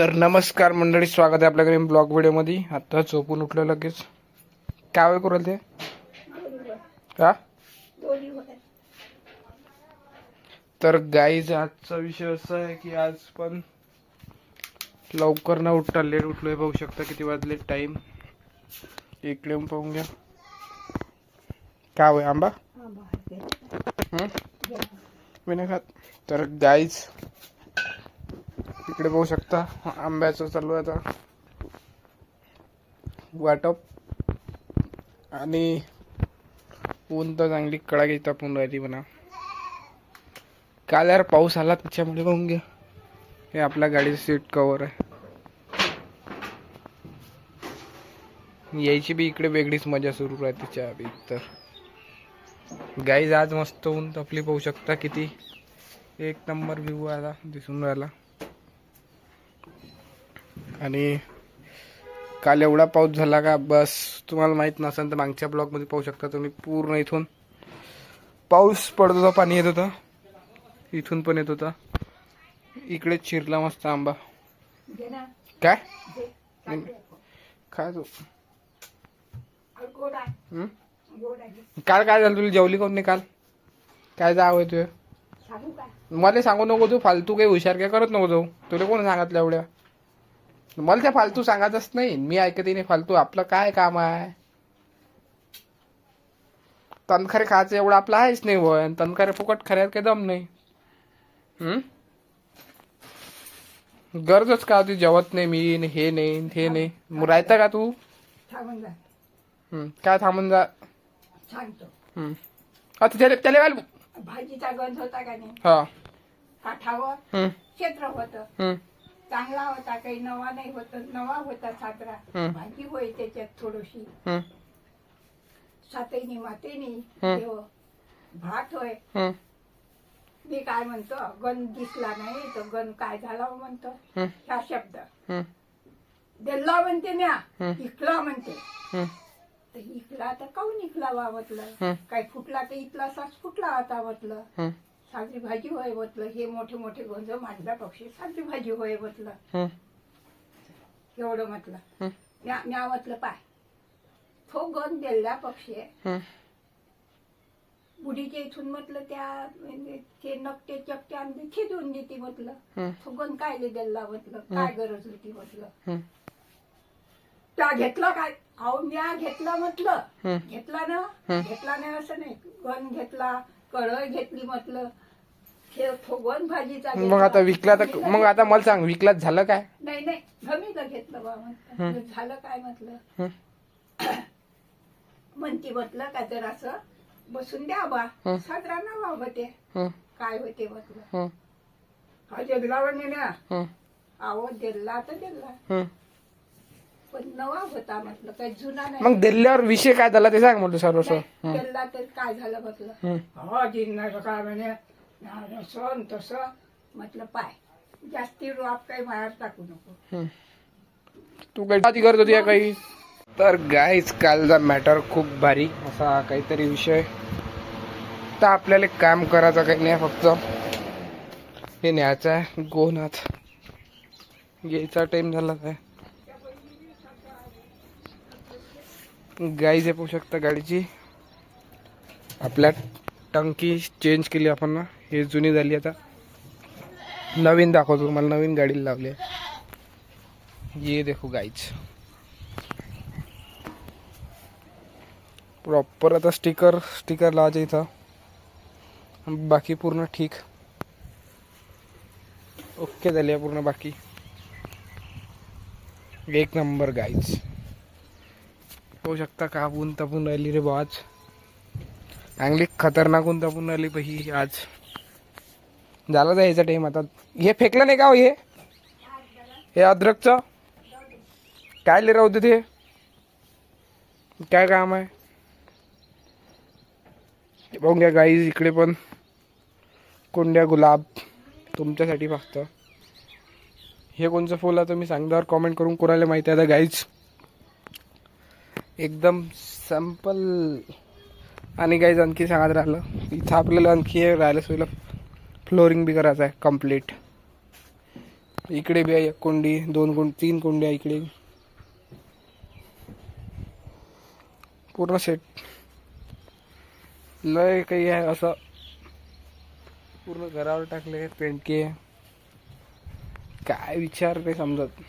तर नमस्कार मंडळी स्वागत आहे आपल्याकडे ब्लॉग व्हिडिओमध्ये. आता झोपून उठलं लगेच. काय करू ते? का तर गाईज आजचा विषय असा आहे की आज पण लवकर न उठता लेट उठलोय. पाहू शकता किती वाजले. टाइम इकडे पाहून घ्या. काय होय आंबा? मी नाही खात तर गाईज इकडे पाहू शकता. आंब्याचं चालू आहे आता. वाटप. आणि ऊन तर चांगली कडाकी तापून राहिली म्हणा. काल यार पाऊस आला त्याच्यामुळे पाहून घ्या हे आपल्या गाडीचं सीट कवर आहे. यायची बी इकडे वेगळीच मजा सुरू राहते चहा बी तर. गाईज आज मस्त ऊन तपली पाहू शकता किती. एक नंबर व्ह्यू आला दिसून राहिला. आणि काल एवढा पाऊस झाला का बस तुम्हाला माहीत नसेल तर मागच्या ब्लॉकमध्ये पाहू शकता तुम्ही पूर्ण इथून. पाऊस पडत होता पाणी येत होतं. इथून पण येत होता. इकडे चिरला मस्त आंबा. काय? काय तू? काल काय झालं तुला? जेवली कोण नाही काल? काय जाव आहे तुझं? मला सांगू नको तू फालतू काही हुशार काय करत नको जाऊ. तुला कोण सांगितलं एवढ्या? मला त्या फालतू सांगायचंच नाही. मी ऐकते नाही फालतू. आपलं काय काम आहे? तनखरे खायचं एवढं आपलं आहेच नाही वय. तनखरे फुकट खऱ्यात काही दम नाही. गरजच का ती जेवत नाही मी हे नाही हे नाही. मग राहता का तू? काय थांबून जा? त्याला भाजीचा गंध होता का नाही? हा. काठावर क्षेत्र होत. चांगला होता काही नवा नाही होत नवा होता साजरा. हं. भाजी होय त्याच्यात थोडीशी. सातईनी मातेनी हं. देव भात होय. मी काय म्हणतो गण दिसला नाही तर गण काय झाला हो म्हणतो. हं. ह्या शब्द. हम्म, दिल्ला म्हणते म्या हं. इकला म्हणते. तर इकला तर काऊन इकला वा म्हटलं हं. काय फुटला तर इथला सास फुटला म्हटलं हम्म, साजरी भाजी होय म्हटलं हे मोठे मोठे गोंज मांडला पक्षी साजरी भाजी होय म्हटलं एवढं म्हटलं. म्या म्हटलं पाय. तो गण दिलेला पक्षी. बुडीच्या इथून म्हटलं त्या म्हणजे ते नकटे चकटे आणले खेदून देते म्हटलं. तो गण काय दिला म्हटलं? काय गरज होती म्हटलं? त्या घेतलं काय? अहो म्या घेतलं म्हटलं. घेतला ना. घेतला नाही असं नाही. गण घेतला. कढई घेतली म्हटलं हे भाजीचा मग. आता विकला तर मग आता मला सांग विकलात झालं काय? नाही नाही धमीचं घेतलं बा म्हटलं. झालं काय म्हटलं. म्हणती म्हटलं का जर असं बसून द्या बा. साजरा नावा होते. हम्म, काय होते म्हटलं? हा. दिला म्हणे ना. हम्म, आहो दिला तर दिला. पण नवा होता म्हटलं काही जुना नाही. मग दिल्ल्यावर विषय काय झाला ते सांग म्हटलं सर्व तर काय झालं म्हटलं. हो. जिन्नर काय म्हणे. असं तसं. म्हटलं पाय. जास्ती रोप काही बाहेर टाकू नको. तू काही आधी करत होती या काही? तर गाईच कालचा मॅटर खूप भारी. असा काहीतरी विषय. तर आपल्याला एक काम करायचं काही नाही फक्त हे न्यायचं आहे. गोनाथ. यायचा टाइम झाला आहे गाईज पाहू शकता गाडीची. आपल्या टंकी चेंज केली आपण ना. हे जुनी झाली आता. नवीन दाखवतो तुम्हाला. नवीन गाडी लावली आहे. ये देखो गाईज प्रॉपर आता स्टिकर स्टिकर लावायचं इथं. बाकी पूर्ण ठीक. ओके झाली आहे पूर्ण बाकी. एक नंबर गाईज होऊ शकता का? ऊन तापून राहिली रे बाज चांगली खतरनाक ऊन तापून राहिली पाहिजे आज. झालं जायचा टाईम आता. हे फेकलं नाही का हो हे? हे अद्रकचं? काय लिहिलं होतं ते? काय काम आहे? बघून घ्या गाईज इकडे पण कोंड्या गुलाब तुमच्यासाठी फक्त. हे कोणचं फुल आहे? तुम्ही सांगल्यावर कॉमेंट करून कोणाला माहिती आहे आता गाईज एकदम सॅम्पल आणि काहीच आणखी सांगत राहिलं इथं आपल्याला आणखी राहिलं सोयीला फ्लोरिंग बी करायचं आहे कंप्लीट इकडे बी आहे एक कोंडी दोन कोंड तीन कोंड्या इकडे. पूर्ण सेट लय काही आहे असं. पूर्ण घरावर टाकले पेंटके काय विचार काही समजत.